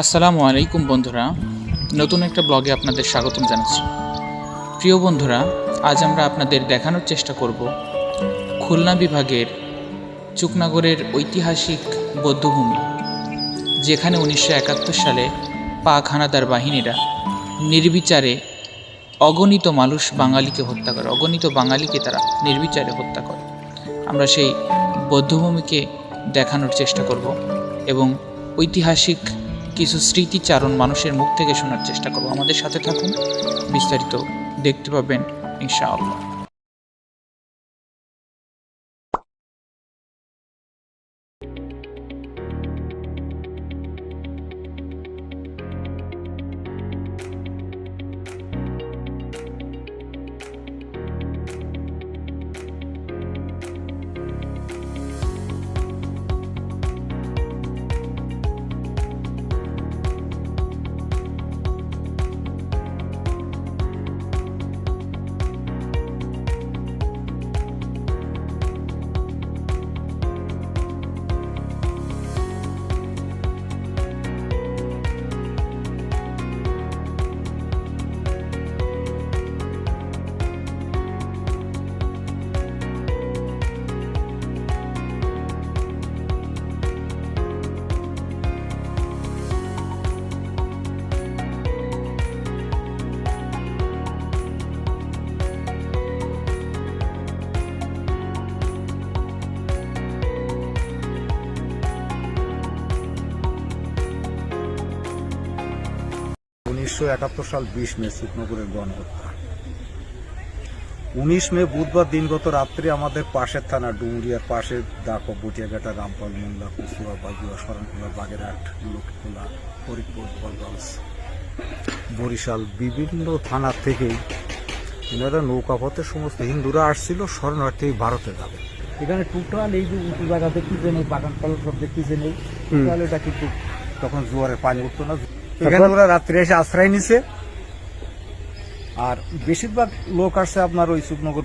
আসসালামু আলাইকুম বন্ধুরা। নতুন একটা ব্লগে আপনাদের স্বাগতম জানাচ্ছি। প্রিয় বন্ধুরা, আজ আমরা আপনাদের দেখানোর চেষ্টা করব খুলনা বিভাগের চুকনাগরের ঐতিহাসিক বৌদ্ধভূমি, যেখানে উনিশশো একাত্তর সালে পাক হানাদার বাহিনীরা নির্বিচারে অগণিত মানুষ বাঙালিকে হত্যা করে, অগণিত বাঙালিকে তারা নির্বিচারে হত্যা করে। আমরা সেই বৌদ্ধভূমিকে দেখানোর চেষ্টা করব এবং ঐতিহাসিক কিছু স্মৃতিচারণ মানুষের মুখ থেকে শোনার চেষ্টা করব। আমাদের সাথে থাকুন। বিস্তারিত দেখতে পাবেন, ইনশাআল্লাহ। উনিশশো একাত্তর সাল বিশ মে সুকনগরের গণহত্যা। উনিশ মে বুধবার দিনগত রাত্রে আমাদের পাশের থানা ডুমুরিয়ার পাশে দাকব বটিয়াঘাটা রামপাল মোংলা কুসুয়া বাগুয়া শরণখোলা বাগেরহাট লক্ষ্মীখোলা ফরিদপুর বলগঞ্জ বরিশাল বিভিন্ন থানা থেকেই এনারা নৌকাপথে সমস্ত হিন্দুরা আসছিল শরণার্থী থেকে ভারতে যাবে। এখানে টোটাল এই যে উঁচু জায়গা দেখতেছে নেই বাগান পালন সব দেখতেছে নেই টোটাল এটা কিন্তু তখন জোয়ারে পানি উঠতো না। এখানে ওরা রাত্রে এসে আশ্রয় নিছে। আর বেশিরভাগ লোক আসছে আপনার ওই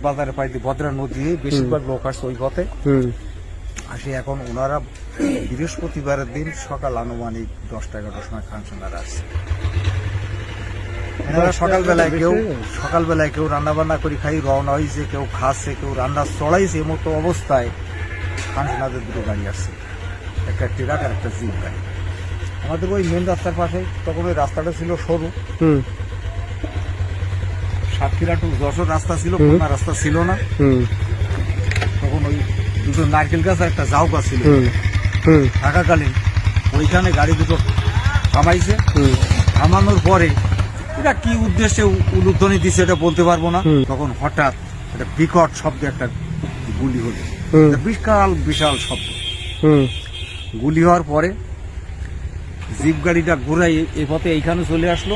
বাজারে পাইতে ভদ্রা নদী বেশিরভাগ লোক আসছে ওই পথে। আসে এখন ওনারা বৃহস্পতিবারের দিন সকাল আনুমানিক দশটা এগারোটার সময় খানসানারা আসছে। সকালবেলায় কেউ সকালবেলায় কেউ রান্না বান্না করে খাই রওনা হয়েছে কেউ খাচ্ছে কেউ রান্না চড়াইছে মতো অবস্থায় খানসানাদের দুটো গাড়ি আসছে। একটা ট্রাক আর একটা জিপ গাড়ি। আমাদের ওই মেন রাস্তার পাশে তখন ওই রাস্তাটা ছিল সরু। সাতক্ষীরা টু যশোর রাস্তা ছিল খুলনা রাস্তা ছিল না। তখন ওই দুটো নারকেল গাছ আর একটা জাউ গাছ ছিল। থাকাকালীন ওইখানে গাড়ি দুটো থামাইছে। থামানোর পরে এটা কি উদ্দেশ্যে উলুধ্বনি দিছে এটা বলতে পারব না। তখন হঠাৎ একটা বিকট শব্দে একটা গুলি হলো। বিশাল বিশাল শব্দ। গুলি হওয়ার পরে জিপ গাড়িটা ঘুরাই এই পথে এইখানে চলে আসলো।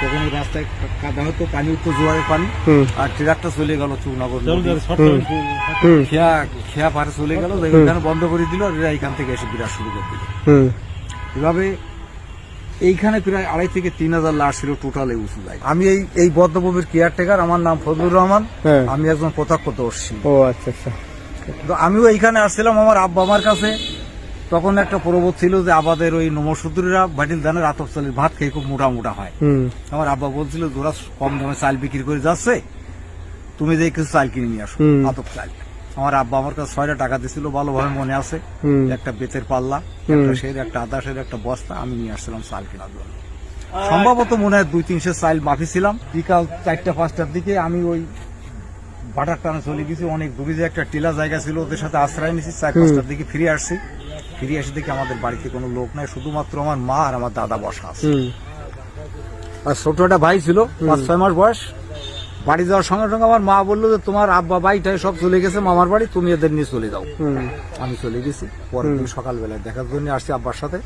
তখন রাস্তায় কাদা হতো পানি উঠতো জোয়ারের পানি। আর ট্রাকটা চলে গেল চুকনগর খেয়া খেয়া পারে চলে গেল এখানে বন্ধ করে দিল আর এরা এইখান থেকে এসে বিরাট শুরু করে দিল। এভাবে এইখানে প্রায় আড়াই থেকে তিন হাজার লাশ ছিল টোটাল এই উঁচু যায় আমি এই এই বদ্ধভূমির কেয়ারটেকার আমার নাম ফজলুর রহমান। হ্যাঁ। আমি একজন প্রত্যক্ষদর্শী। ও আচ্ছা আচ্ছা। তো আমিও এইখানে আসছিলাম আমার আব্বা আমার কাছে। তখন একটা প্রবোধ ছিল যে আমাদের ওই নমসূত্রীরা বাটিল ধানের আতপ চালের ভাত খেয়ে খুব মোটা মোটা হয় আমার আব্বা বলছিল তোরা কম দামে চাল বিক্রি করে যাচ্ছে তুমি যে কিছু চাল কিনে নিয়ে আসো। আতপ চাল। আমার আব্বা আমার কাছে ছয়টা টাকা দিছিল ভালোভাবে মনে আছে। একটা বেতের পাল্লা একটা সের একটা আদাসের একটা বস্তা আমি নিয়ে আসছিলাম চাল কেনার জন্য। সম্ভবত মনে হয় দুই তিনশো চাল মাফি ছিলাম। বিকাল চারটা পাঁচটার দিকে আমি ওই বাটার টানে চলে গেছি অনেক দূরে যে একটা টিলা জায়গা ছিল ওদের সাথে আশ্রয় নিয়েছি চার পাঁচটার দিকে ফিরে আসছি। ফিরে এসে দেখি আমাদের বাড়িতে কোনো লোক নাই শুধুমাত্র আমার মা আর আমার দাদা বসা আছে। আর ছোট একটা ভাই ছিল পাঁচ ছয় মাস বয়স। বাড়ি যাওয়ার সঙ্গে সঙ্গে আমার মা বলল যে তোমার আব্বা ভাইটাই সব চলে গেছে মামার বাড়ি তুমি এদের নিয়ে চলে যাও। হুম। আমি চলে গেছি। পরের দিন সকালবেলায় দেখার জন্য আসছি আব্বার সাথে।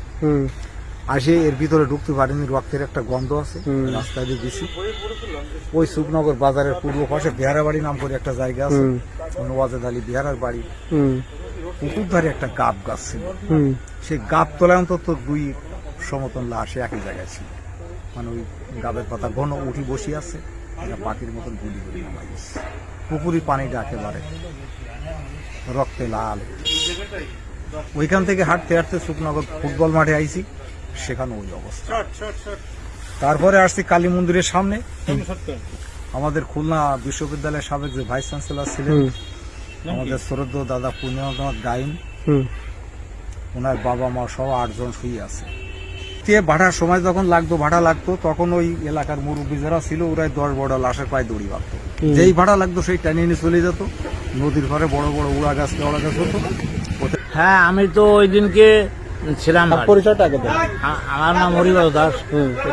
আসে এর ভিতরে ঢুকতে পারিনি রক্তের একটা গন্ধ আছে। রাস্তায় দিয়ে গেছি ওই সুখনগর বাজারের পূর্ব পাশে বিহারা বাড়ি নাম করে একটা জায়গা আছে। নওয়াজেদ আলী বিহারার বাড়ি। হুম। পুকুর ধারে একটা গাব গাছ ছিল। সেই গাব তোলায় অন্তত দুই সমতন লাশ একই জায়গায় ছিল। মানে ওই গাবের পাতা ঘন উঠি বসে আছে একটা পাখির মতন গুলি গুলি নামাই গেছে পুকুরি পানিটা একেবারে রক্তে লাল। ওইখান থেকে হাঁটতে হাঁটতে শুকনগর ফুটবল মাঠে আইছি সেখানে ওই অবস্থা। তারপরে আসছি কালী মন্দিরের সামনে। আমাদের খুলনা বিশ্ববিদ্যালয়ের সাবেক যে ভাইস চ্যান্সেলর ছিলেন আমাদের শ্রদ্ধ দাদা পুণ্যনাথ গাইন ওনার বাবা মা সহ আটজন শুয়ে আছে। দিয়ে ভাড়ার সময় যখন লাগতো ভাড়া লাগতো তখন ওই এলাকার মুরব্বী যারা ছিল ওরাই দশ বড় লাশের পায়ে দড়ি বাঁধতো। যেই ভাড়া লাগতো সেই টাইনে নিয়ে চলে যেত। নদীর ঘরে বড় বড় উড়া গাছ কেওড়া গাছ হতো। ওতে হ্যাঁ আমি তো ওই দিনকে ছিলাম বাড়ি। পরিচয়টা আগে আমার নাম হরিবাস দাস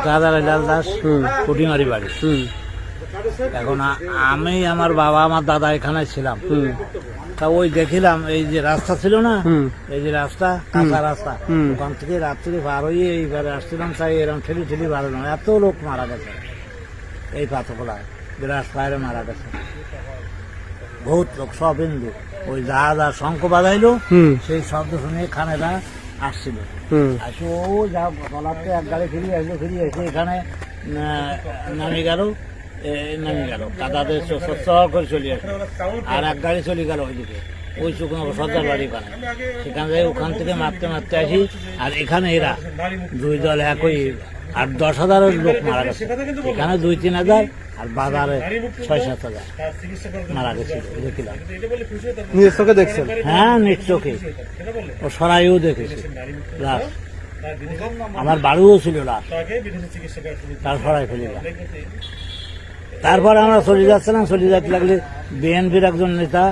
কাদার লাল দাস কুটিমারি বাড়ি। এখন আমি আমার বাবা আমার দাদা এখানে ছিলাম। তা ওই দেখিলাম এই যে রাস্তা ছিল না এই যে রাস্তা কাঁচা রাস্তা ওখান থেকে রাত্রি বার হয়ে এইবারে আসছিলাম তাই এরকম ঠেলি ঠেলি বার হলাম এত লোক মারা গেছে এই পাথকলায় বিরাট ফায়ারে মারা গেছে। বহুত লোক সব হিন্দু। ওই যা যা শঙ্খ বাজাইলো সেই শব্দ শুনে খানেরা আসছিল। আসে ও যা তলাতে এক গাড়ি ফিরে আসলো ফিরে এসে এখানে নামে গেল। নামে গেল। কাদাতে স্বচ্ছ করে চলে আসলো আর এক গাড়ি চলে গেল ওইদিকে। ওই শুকনো সর্দার বাড়ি ওখানে সেখান থেকে ওখান থেকে মারতে মারতে আসি আর এখানে এরা দুই দল একই আট দশ হাজারের লোক মারা গেছে। এখানে দুই তিন হাজার আর বাজারে ছয় সাত হাজার মারা গেছিল দেখিলাম। নিজের চোখে দেখছেন? হ্যাঁ নিজ চোখে ও সরাইও দেখেছি। লাশ। আমার বাড়িও ছিল লাশ। তার সরাই ফেলিলাম। তারপরে আমরা চলে যাচ্ছিলাম, চলে যেতে লাগলে বিএনপির একজন নেতা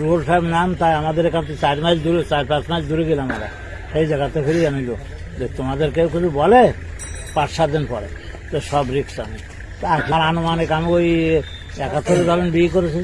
রুহুল সাহেব নাম, তাই আমাদের এখান থেকে চার মাইল দূরে, চার পাঁচ মাইল দূরে গেলাম আমরা। সেই জায়গাতে ফিরে আনিল। যে তোমাদের কেউ কিছু বলে, পাঁচ সাত দিন পরে, তো সব রিক্স আমি আর আনুমানিক আমি ওই একাত্তরে ধরেন বিয়ে করেছি।